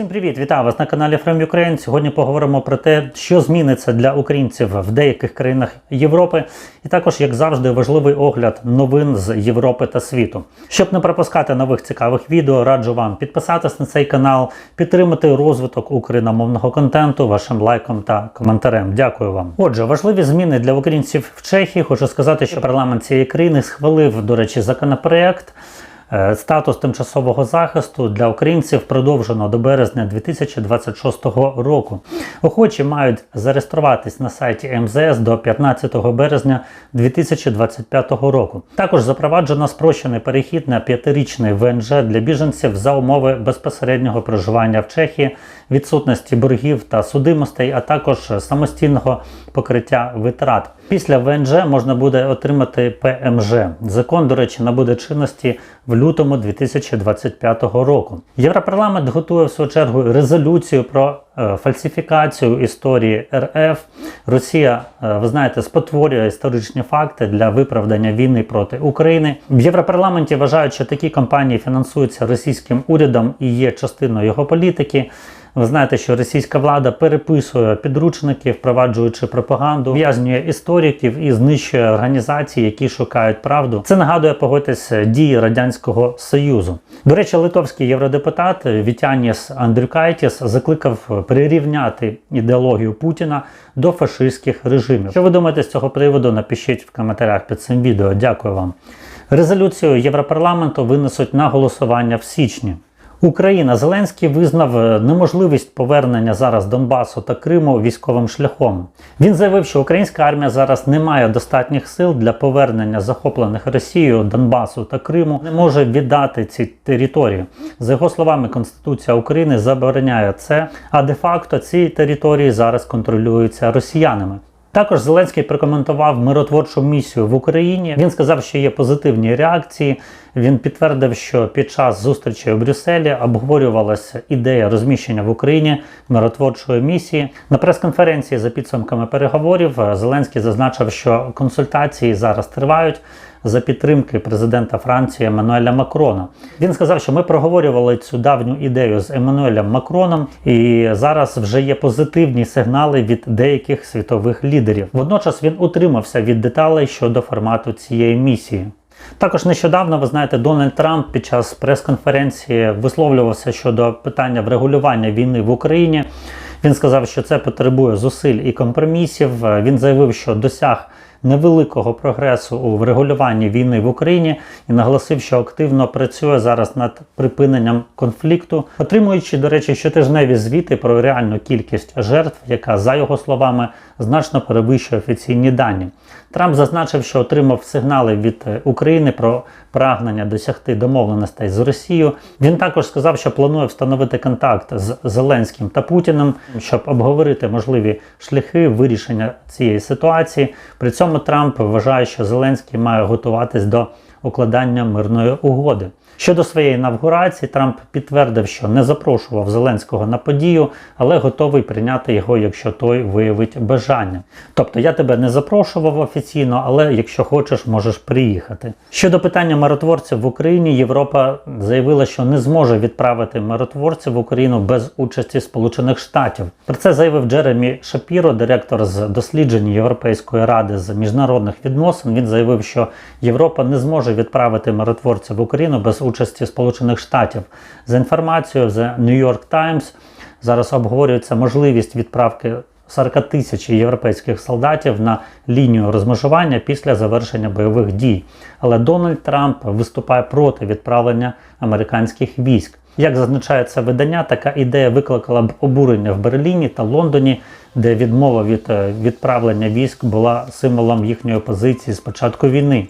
Всім привіт! Вітаю вас на каналі From Ukraine. Сьогодні поговоримо про те, що зміниться для українців в деяких країнах Європи, і також, як завжди, важливий огляд новин з Європи та світу. Щоб не пропускати нових цікавих відео, раджу вам підписатись на цей канал, підтримати розвиток україномовного контенту вашим лайком та коментарем. Дякую вам. Отже, важливі зміни для українців в Чехії. Хочу сказати, що парламент цієї країни схвалив, до речі, законопроект. Е, Статус тимчасового захисту для українців продовжено до березня 2026 року. Охочі мають зареєструватись на сайті МЗС до 15 березня 2025 року. Також запроваджено спрощений перехід на п'ятирічний ВНЖ для біженців за умови безпосереднього проживання в Чехії, відсутності боргів та судимостей, а також самостійного покриття витрат. Після ВНЖ можна буде отримати ПМЖ. Закон, до речі, набуде чинності в лютому 2025 року. Європарламент готує в свою чергу резолюцію про е, фальсифікацію історії РФ. Росія, е, ви знаєте, спотворює історичні факти для виправдання війни проти України. В Європарламенті вважають, що такі кампанії фінансуються російським урядом і є частиною його політики. Ви знаєте, що російська влада переписує підручники, впроваджуючи пропаганду, в'язнює істориків і знищує організації, які шукають правду. Це нагадує погодьтесь дії радянського союзу. До речі, литовський євродепутат Вітяніс Андрюкайтіс закликав прирівняти ідеологію Путіна до фашистських режимів. Що ви думаєте з цього приводу? Напишіть в коментарях під цим відео. Дякую вам. Резолюцію Європарламенту винесуть на голосування в січні. Україна Зеленський визнав е, неможливість повернення зараз Донбасу та Криму військовим шляхом. Він заявив, що українська армія зараз не має достатніх сил для повернення захоплених Росією Донбасу та Криму, не може віддати ці території. За його словами, Конституція України забороняє це, а де-факто ці території зараз контролюються росіянами. Також Зеленський прокоментував миротворчу місію в Україні. Він сказав, що є позитивні реакції. Він підтвердив, що під час зустрічі у Брюсселі обговорювалася ідея розміщення в Україні миротворчої місії. На прес-конференції за підсумками переговорів Зеленський зазначив, що консультації зараз тривають. За підтримки президента Франції Еммануеля Макрона він сказав, що ми проговорювали цю давню ідею з Еммануелем Макроном, і зараз вже є позитивні сигнали від деяких світових лідерів. Водночас він утримався від деталей щодо формату цієї місії. Також нещодавно, ви знаєте, Дональд Трамп під час прес-конференції висловлювався щодо питання врегулювання війни в Україні. Він сказав, що це потребує зусиль і компромісів. Він заявив, що досяг невеликого прогресу у врегулюванні війни в Україні і наголосив, що активно працює зараз над припиненням конфлікту, отримуючи, до речі, щотижневі звіти про реальну кількість жертв, яка, за його словами, значно перевищує офіційні дані. Трамп зазначив, що отримав сигнали від України про прагнення досягти домовленостей з Росією. Він також сказав, що планує встановити контакт з Зеленським та Путіним, щоб обговорити можливі шляхи вирішення цієї ситуації. При цьому Трамп вважає, що Зеленський має готуватись до укладання мирної угоди. Щодо своєї інавгурації, Трамп підтвердив, що не запрошував Зеленського на подію, але готовий прийняти його, якщо той виявить бажання. Тобто я тебе не запрошував офіційно, але якщо хочеш, можеш приїхати. Щодо питання миротворців в Україні, Європа заявила, що не зможе відправити миротворців в Україну без участі Сполучених Штатів. Про це заявив Джеремі Шапіро, директор з досліджень Європейської ради з міжнародних відносин. Він заявив, що Європа не зможе відправити миротворців в Україну без участі Сполучених Штатів. За інформацією The New York Times, зараз обговорюється можливість відправки 40 тисяч європейських солдатів на лінію розмежування після завершення бойових дій. Але Дональд Трамп виступає проти відправлення американських військ. Як зазначає це видання, така ідея викликала б обурення в Берліні та Лондоні, де відмова від е, відправлення військ була символом їхньої позиції з початку війни.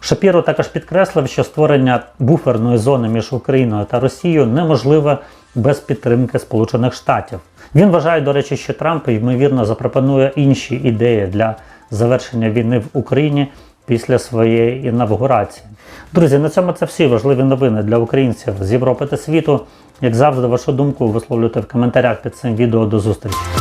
Шапіро також підкреслив, що створення буферної зони між Україною та Росією неможливе без підтримки Сполучених Штатів. Він вважає, до речі, що Трамп ймовірно запропонує інші ідеї для завершення війни в Україні після своєї інавгурації. Друзі, на цьому це всі важливі новини для українців з Європи та світу. Як завжди, вашу думку висловлюйте в коментарях під цим відео. До зустрічі.